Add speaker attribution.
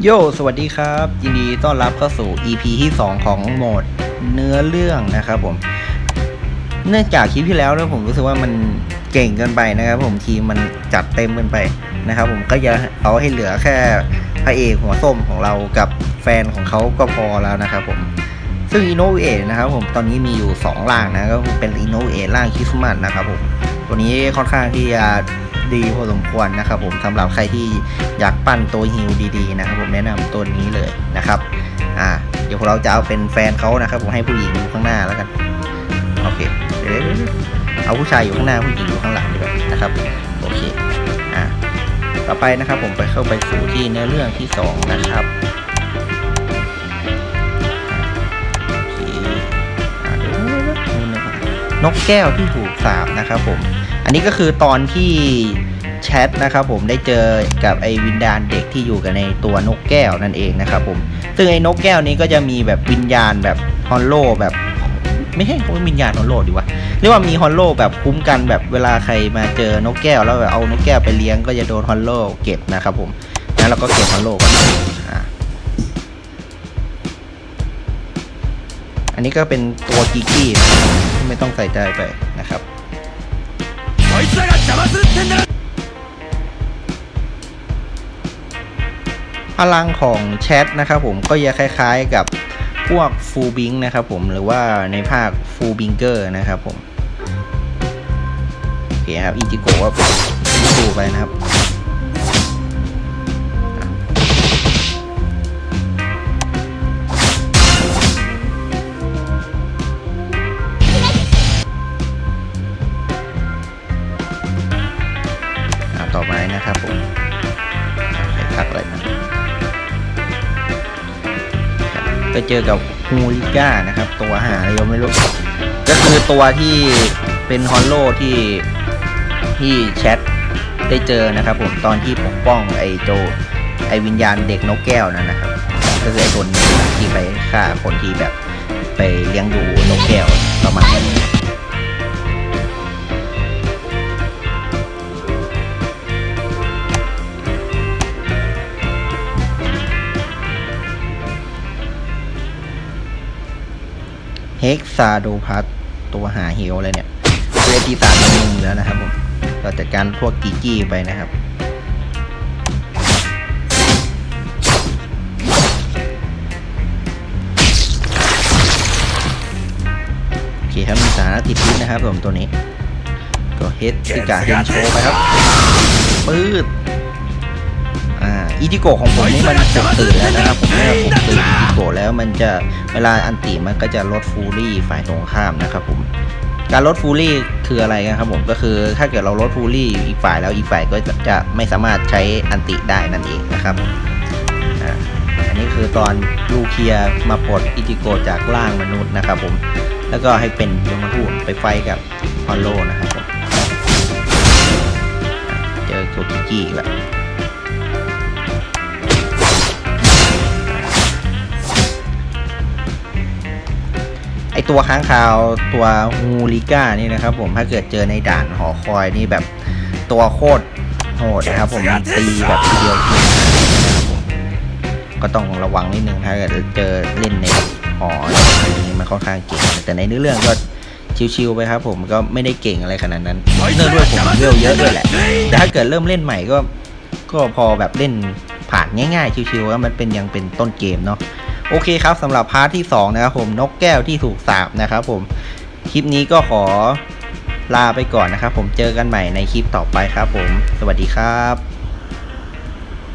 Speaker 1: โย สวัสดีครับ ยินดีต้อนรับเข้าสู่ EP ที่ 2 ของโหมดเนื้อเรื่องนะครับผม เนื่องจากคลิปที่แล้วเนี่ยผมรู้สึกว่ามันเก่งเกินไปนะครับ ผมทีมมันจัดเต็มเกินไปนะครับ ผมก็จะเอาให้เหลือแค่พระเอกหัวส้มของเรากับแฟนของเขาก็พอแล้วนะครับผมซึ่งอินโนเอนะครับผมตอนนี้มีอยู่ 2 ร่างนะก็เป็นอินโนเอร่างคริสต์มาสนะครับผมตัวนี้ค่อนข้างที่จะ ดีพอสมควรนะครับผมสำหรับใครที่อยากปั้นตัวฮิลดีๆนะครับผมแนะนำตัวนี้เลยนะครับอ่าเดี๋ยวเราจะเอาเป็นแฟนเขานะครับผมให้ผู้หญิงอยู่ข้างหน้าแล้วกันโอเคเดี๋ยวๆเอาผู้ชายอยู่ข้างหน้าผู้หญิงอยู่ข้างหลังดีกว่านะครับโอเคอ่าต่อไปนะครับผมไปเข้าไปสู่ที่เนื้อเรื่องที่สองนะครับนกแก้วที่ถูกสาบนะครับผมันนี้ก็คือตอนที่แชทนะครับผมได้เจอกับไอ้วิญญาณเด็กที่อยู่กันในตัวนกแก้วนั่นเองนะครับผมซึ่งไอ้นกแก้วนี้ก็จะมีแบบวิญญาณแบบฮอลโลแบบไม่ใช่เขาวิญญาณฮอลโลดีวะเรียกว่ามีฮอลโลแบบคุ้มกันแบบเวลาใครมาเจอนกแก้วแล้วแบบเอานกแก้วไปเลี้ยงก็จะโดนฮอลโลเก็บนะครับผมนะแล้วก็เก็บฮอลโลก่นอันนี้ก็เป็นตัวกิกี้ไม่ต้องใส่ใจไปนะครับ
Speaker 2: 邪魔するってんだろ
Speaker 1: พลังของแชทนะครับผมก็จะคล้ายๆกับพวกฟูบิงนะครับผมหรือว่าในภาคฟูบิงเกอร์นะครับผมโอเคครับอิจิโกะก็ดูไปนะครับ ไปเจอกับฮูริก้านะครับ ตัวหาอะไรก็ไม่รู้ ก็คือตัวที่เป็นฮอลโลที่ที่แชทได้เจอนะครับ ผมตอนที่ปกป้องไอโจไอวิญญาณเด็กนกแก้วนั่นนะครับ ก็คือไอตัวนี้ที่ไปฆ่าคนที่แบบไปเลี้ยงดูนกแก้วประมาณนี้ เฮกซาโดพัสตัวหาเฮลเลยเนี่ยเวทีสามมือแล้วนะครับผมเราจัดการพวกกีกี้ไปนะครับโอเคครับมีสารติดพิษนะครับผมตัวนี้ก็เฮดซิกาเฮนโชไปครับปื๊ด อ่าอีจิโกของผมนี่มันปลุกตื่นแล้วนะครับผมเมื่อปลุกตื่นอีจิโกแล้วมันจะเวลาอันติมันก็จะลดฟูรี่ฝ่ายตรงข้ามนะครับผมการลดฟูรี่คืออะไรกันครับผมก็คือถ้าเกิดเราลดฟูรี่อีกฝ่ายแล้วอีกฝ่ายก็จะไม่สามารถใช้อันติได้นั่นเองนะครับอันนี้คือตอนลูเคียมาปลดอิจิโกจากร่างมนุษย์นะครับผมแล้วก็ให้เป็นยมทูตไปไฟกับฮอลโลนะครับผมเจอโซกิจิอีกแล้ว ตัวค้างคาวตัวงูลิก้านี่นะครับผมถ้าเกิดเจอในด่านหอคอยนี่แบบตัวโคตรโหดนะครับผมตีแบบทีเดียวทิ้งนะครับผมก็ต้องระวังนิดนึงถ้าเกิดเจอเล่นในหออันนี้มันค่อนข้างเก่งแต่ในเนื้อเรื่องก็ชิวๆไปครับผมก็ไม่ได้เก่งอะไรขนาดนั้นเนื่องด้วยผมเวลเยอะด้วยแหละแต่ถ้าเกิดเริ่มเล่นใหม่ก็ก็พอแบบเล่นผ่านง่ายๆชิวๆว่ามันเป็นยังเป็นต้นเกมเนาะ โอเคครับสำหรับพาร์ทที่2นะครับผมนกแก้วที่ถูกสาบนะครับผมคลิปนี้ก็ขอลาไปก่อนนะครับผมเจอกันใหม่ในคลิปต่อไปครับผม สวัสดีครับ